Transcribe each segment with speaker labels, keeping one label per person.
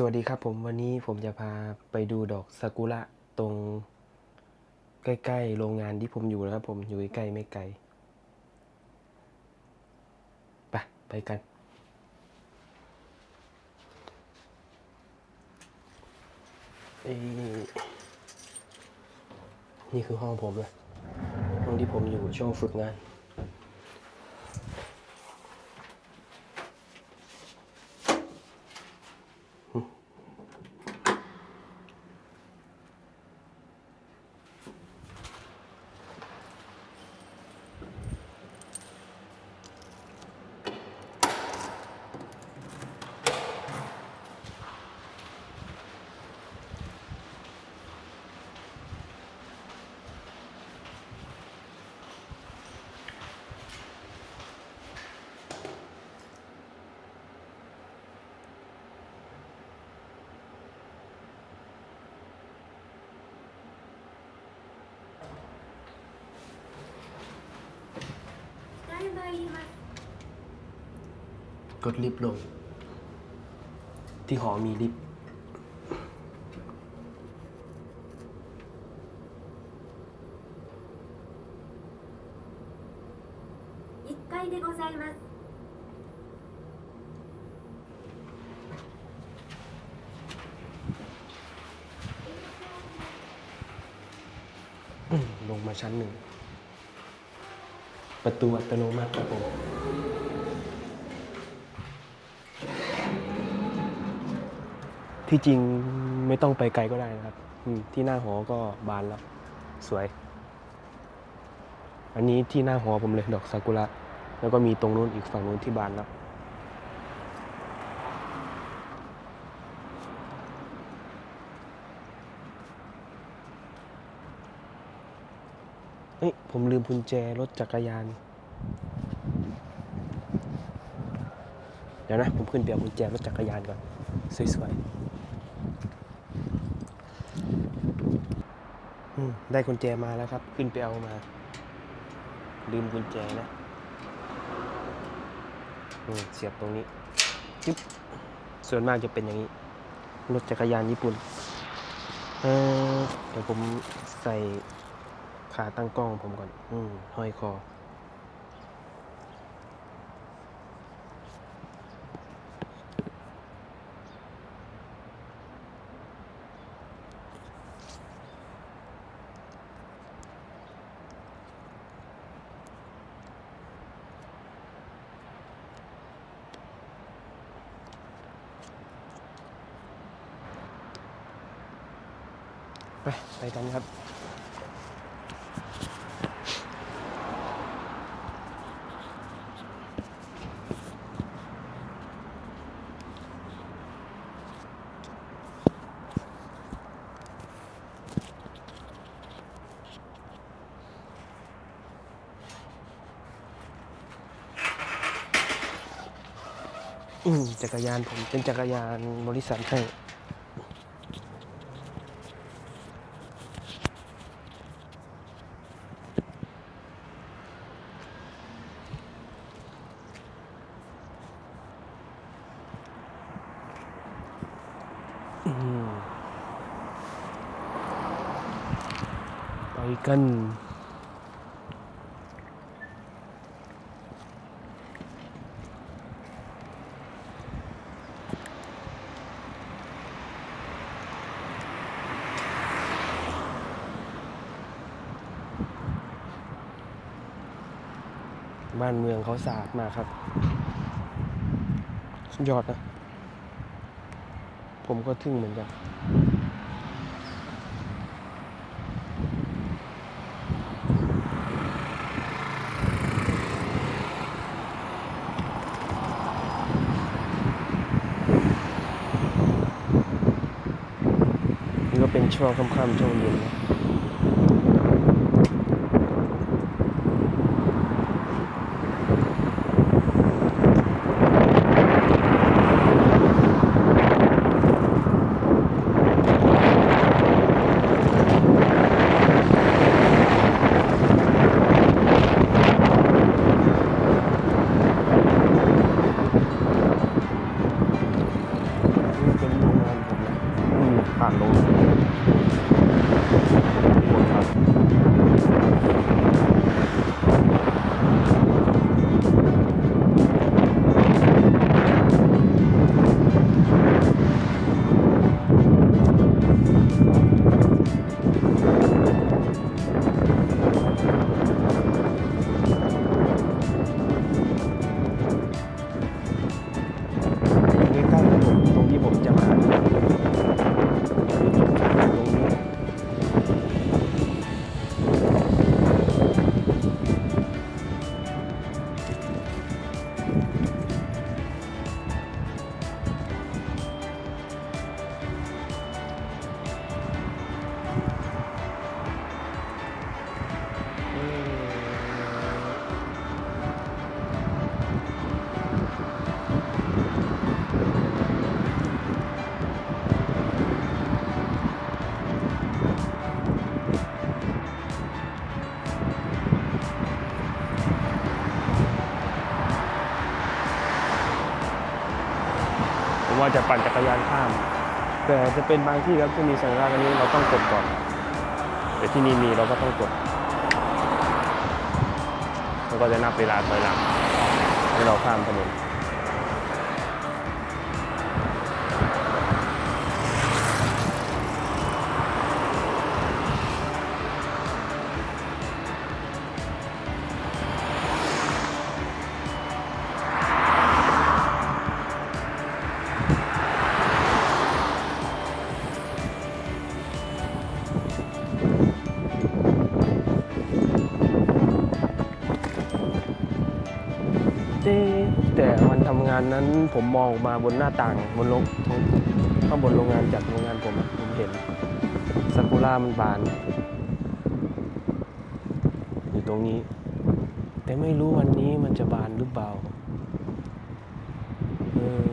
Speaker 1: สวัสดีครับผมวันนี้ผมจะพาไปดูดอกซากุระตรงใกล้ๆโรงงานที่ผมอยู่นะครับ ผมอยู่ใกล้ไม่ไกลไปไปกัน นี่คือห้องผมนะห้องที่ผมอยู่ช่วงฝึกงาน
Speaker 2: だいぶいります
Speaker 1: กดลิฟต์ลง ที่หอมีลิฟต์
Speaker 2: 1階でございます
Speaker 1: อืมลงมาชั้นหนึ่ง ประตูอัตโนมัติครับผมที่จริงไม่ต้องไปไกลก็ได้นะครับอืมที่หน้าหอก็บานแล้ว สวย อันนี้ที่หน้าหอผมเลยดอกซากุระแล้วก็มีตรงนู้นอีกฝั่งนู้นที่บานแล้ว ฮ้ยผมลืมกุญแจรถจักรยาน เดี๋ยวนะ ผมขึ้นไปเอากุญแจรถจักรยานก่อน สวยๆได้กุญแจมาแล้วครับ ขึ้นไปเอามา ลืมกุญแจนะเสียบตรงนี้จึ๊บส่วนมากจะเป็นอย่างนี้ รถจักรยานญี่ปุ่นเเดี๋ยวผมใส่ ขาตั้งกล้องผมก่อน อืมห้อยคอ จักรยานผมเป็นจักรยานบริษัทให้อืมไปกัน บ้านเมืองเขาสะอาดมาครับ สุดยอดนะ ผมก็ทึ่งเหมือนกันนี่ก็เป็นช่วงค่ำๆช่วงเย็นนะ จะปั่นจักรยานข้าม แต่จะเป็นบางที่ครับที่มีสัญลักษณ์อันนี้เราต้องกดก่อน แต่ที่นี่มีเราก็ต้องกดแล้วก็จะนับเวลาถอยหลังให้เราข้ามถนนานนั้นผมมองออกมาบนหน้าต่างบนโรงข้างบนโรงงานจากโรงงานผมผมเห็นซากุระมันบาน อยู่ตรงนี้ แต่ไม่รู้วันนี้มันจะบานหรือเปล่าเออ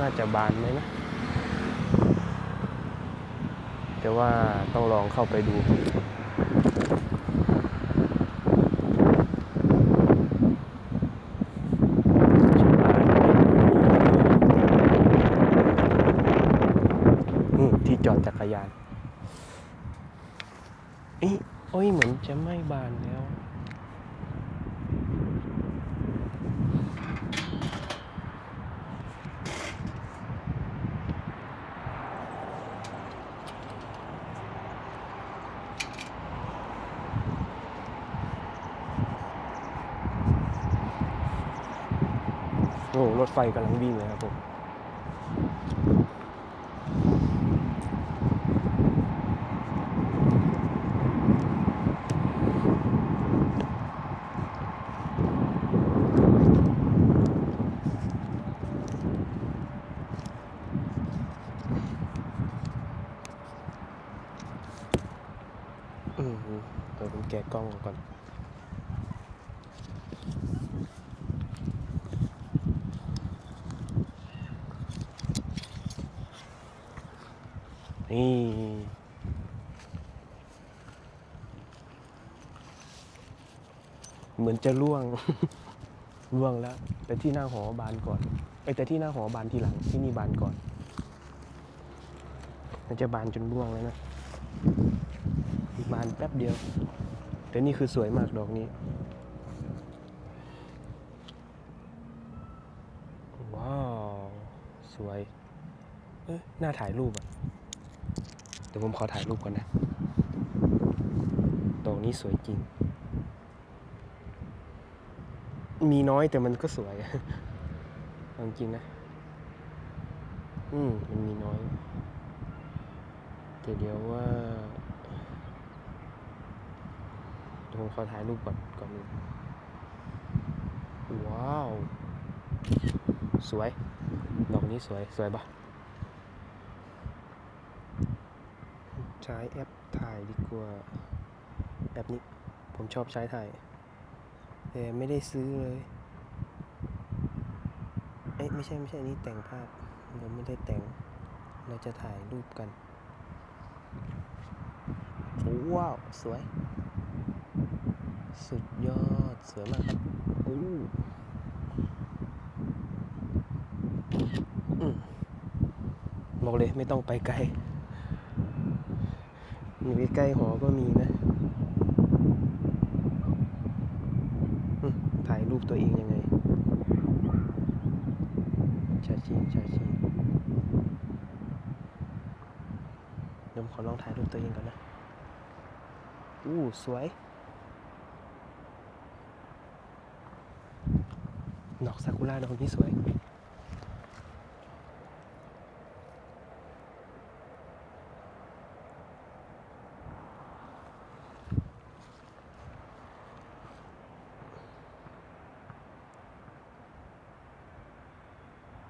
Speaker 1: น่าจะบานไหมนะ แต่ว่าต้องลองเข้าไปดู อืมที่จอดจักร ยานเอ้ยโอ้ยเหมือนจะไม่บานแล้ว โอ้รถไฟกำลังวิ่งเลยครับผม อืมเดี๋ยวผม แกะกล้องก่อนนี่เหมือนจะล่วงล่วงแล้วแต่ที่หน้าหอบานก่อนไอแต่ที่หน้าหอบานทีหลังที่นี่บานก่อนมันจะบานจนล่วงแล้วนะบานแป๊บเดียว แต่นี่คือสวยมากดอกนี้ ว้าว สวย เอ๊ะน่าถ่ายรูปอะ เดี๋ยวผมขอถ่ายรูปก่อนนะ ดอกนี้สวยจริง มีน้อยแต่มันก็สวยจริงนะ อืม มันมีน้อยแต่เดี๋ยวว่าเดี๋ยว ผมขอถ่ายรูปก่อนก่อนนึงว้าว สวย ดอกนี้สวย สวยปะใช้แอปถ่ายดีกว่า แอปนี้ ผมชอบใช้ถ่าย แต่ไม่ได้ซื้อเลย เอ้ยไม่ใช่ ไม่ใช่ อันนี้แต่งภาพเราไม่ได้แต่ง เราจะถ่ายรูปกันโอ้ว้าว สวย สุดยอดสวยมากครับอู้บอกเลยไม่ต้องไปไกลอยู่ใกล้หอก็มีนะถ่ายรูปตัวเองยังไงชาชีชาชีเดี๋ยวผมขอลองถ่ายรูปตัวเองก่อนนะอู้สวย ดอกซากุระดอกนี้สวย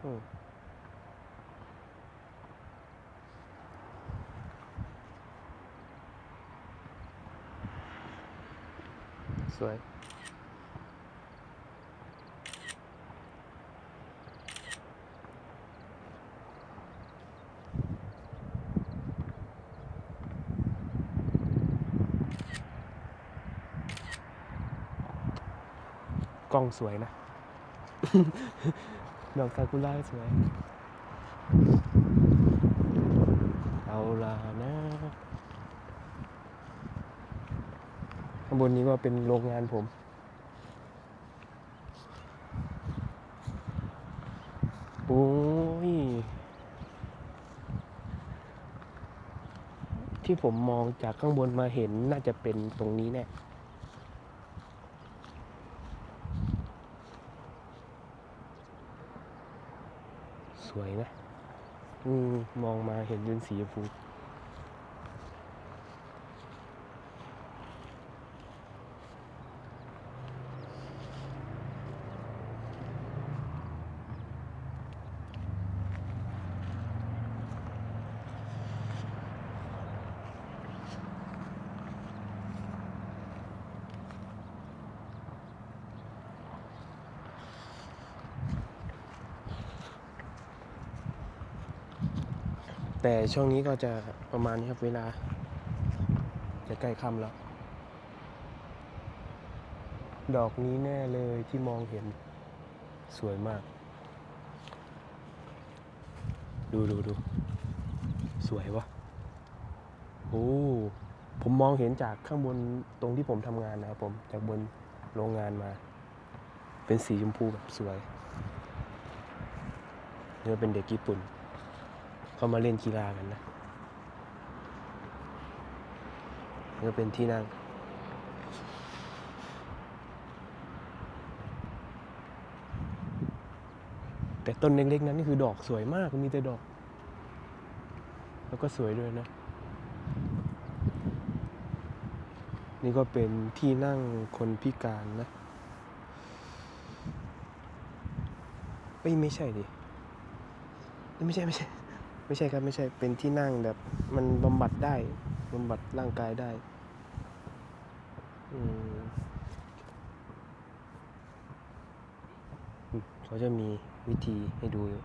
Speaker 1: อืมสวย ล้องสวยนะ ดอกซากุระสวย เอาละนะข้างบนนี้ก็เป็นโรงงานผมโอ้ย ที่ผมมองจากข้างบนมาเห็นน่าจะเป็นตรงนี้แน่ สวยนะ อื มมองมาเห็นยืนสีชมพู แต่ช่วงนี้ก็จะประมาณนี้ครับเวลา จะใกล้ค่ำแล้ว ดอกนี้แน่เลยที่มองเห็นสวยมาก ดูดูดูสวยวะโอ้ผมมองเห็นจากข้างบนตรงที่ผมทำงานนะครับผมจากบนโรงงานมา เป็นสีชมพูแบบสวยเนี่ยเป็นเด็กญี่ปุ่น เขามาเล่นกีฬากันนะก็เป็นที่นั่งแต่ต้นเล็กๆนั้นนี่คือดอกสวยมากมีแต่ดอก แล้วก็สวยด้วยนะ นี่ก็เป็นที่นั่งคนพิการนะเอ้ยไม่ใช่ดิ ไม่ใช่ไม่ใช่ ไม่ใช่ครับไม่ใช่เป็นที่นั่งแบบ มันบำบัดได้บำบัดร่างกายได้อืมเขาจะมีวิธีให้ดูอยู่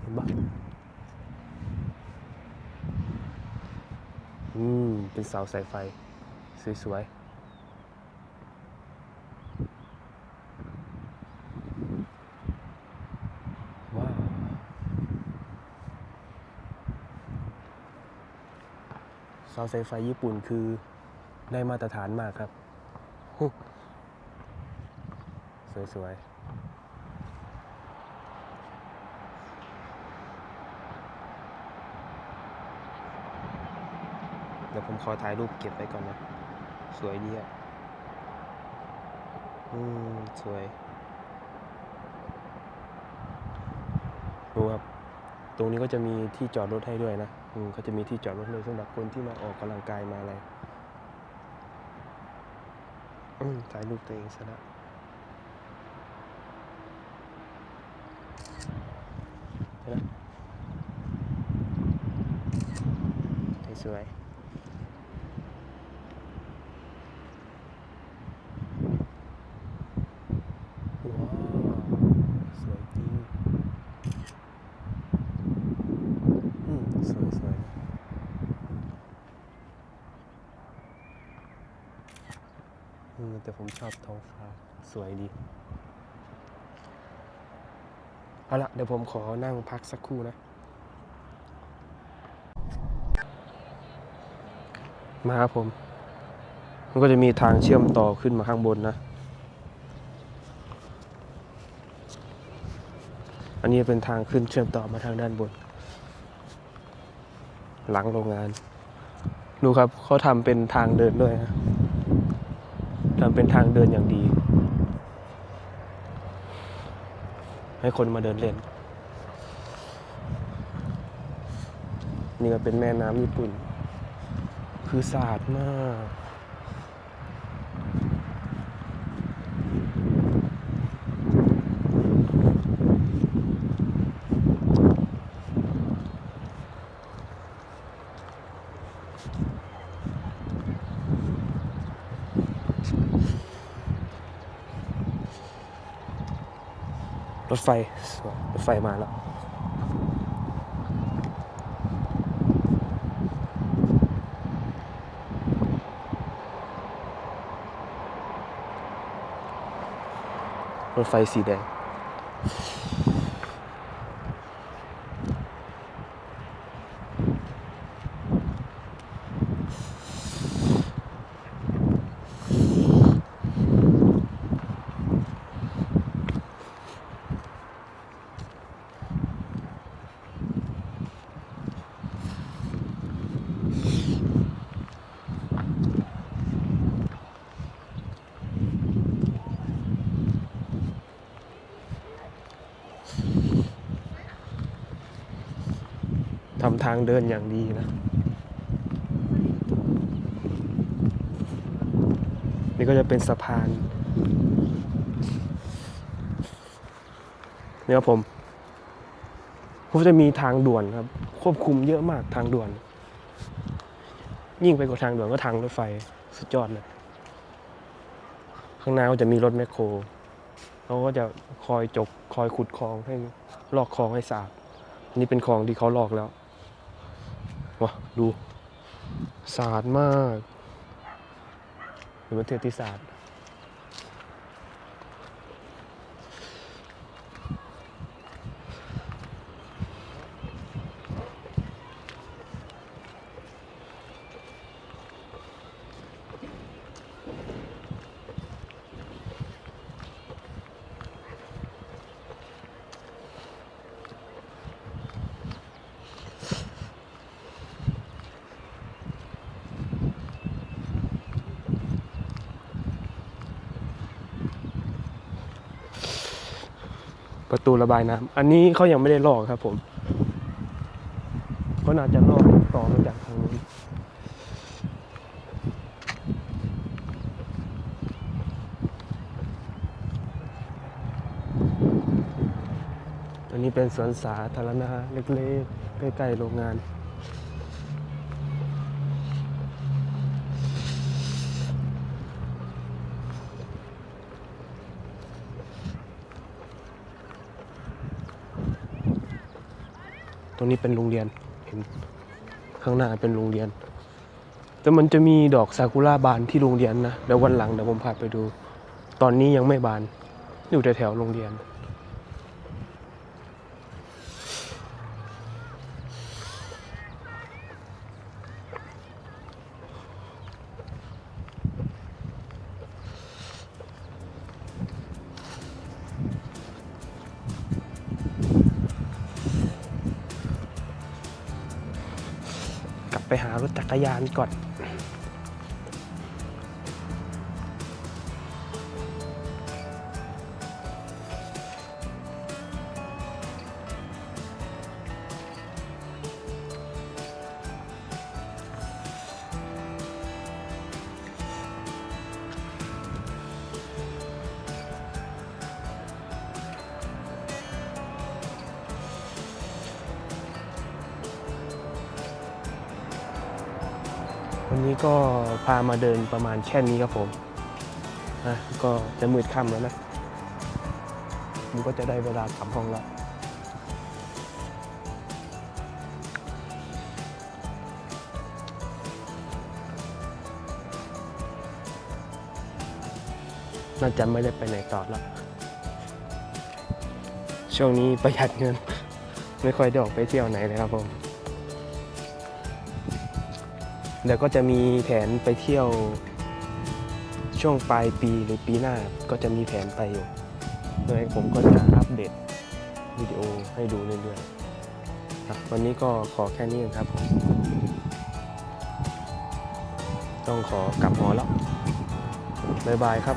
Speaker 1: เห็นปะอืม เป็นเสาสายไฟ สวยๆ ว้าว เสาไฟไฟญี่ปุ่นคือได้มาตรฐานมากครับ สวยๆเดี๋ยวผมขอถ่ายรูปเก็บไว้ก่อนนะ สวยดีอะ อืม สวย ดูครับต รงนี้ก็จะมีที่จอดรถให้ด้วยนะอืมเขาจะมีที่จอดรถเลยสำหรับคนที่มาออกกำลังกายมาอะไรอืมถ่ายรูปตัวเองซะแล้วนไหมสวยๆว้าว สวยจริง อืมสวยสวยนะอืม แต่ผมชอบท้องฟ้าสวยดี เอาละเดี๋ยวผมขอนั่งพักสักครู่นะ มาครับผม มันก็จะมีทางเชื่อมต่อขึ้นมาข้างบนนะ อันนี้เป็นทางขึ้นเชื่อมต่อมาทางด้านบน หลังโรงงาน ดูครับเขาทำเป็นทางเดินด้วยนะ เป็นทางเดินอย่างดี ให้คนมาเดินเล่น นี่ก็เป็นแม่น้ำญี่ปุ่น คือสะอาดมาก ถไฟรถไฟมาแล้วรถไฟสีแดง ทำทางเดินอย่างดีนะ นี่ก็จะเป็นสะพานนี่ครับผมผมจะมีทางด่วนครับ ควบคุมเยอะมากทางด่วน ยิ่งไปกว่าทางด่วนก็ทางรถไฟสุดยอดเลยข้างหน้าก็จะมีรถแมคโครเขาก็จะคอยจกคอยขุดคลองให้ลอกคลองให้สะอาดนนี้เป็นคลองที่เขาลอกแล้ว ว้าดูสะอาดมากเป็นประเทศที่สาดปร ตูระบายน้ำอันนี้เขายังไม่ได้ลอกครับผมเขาน่าจะลอกต่อมาจากทางนู้นอันนี้เป็นสวนสาธารณะเล็กๆใกล้ๆโรงงาน รงนี้เป็นโรงเรียนเห็นข้างหน้าเป็นโรงเรียน แต่มันจะมีดอกซากุระบานที่โรงเรียนนะเดี๋ยววันหลังเดี๋ยวผมพาไปดู ตอนนี้ยังไม่บานอยู่แถวๆโรงเรียน ยานก่อน นี้ก็พามาเดินประมาณแค่นี้ครับผมนะก็จะมืดค่ำแล้วนะมันก็จะได้เวลากลับห้องแล้วน่าจะไม่ได้ไปไหนต่อแล้ว ช่วงนี้ประหยัดเงิน ไม่ค่อยได้ออกไปเที่ยวไหนเลยครับผม เดี๋ยวก็จะมีแผนไปเที่ยวช่วงปลายปีหรือปีหน้าก็จะมีแผนไปอยู่โดยผมก็จะอัปเดตวิดีโอให้ดูเรื่อยๆครับวันนี้ก็ขอแค่นี้เองครับ ต้องขอกลับหอแล้ว บ๊ายบายครับ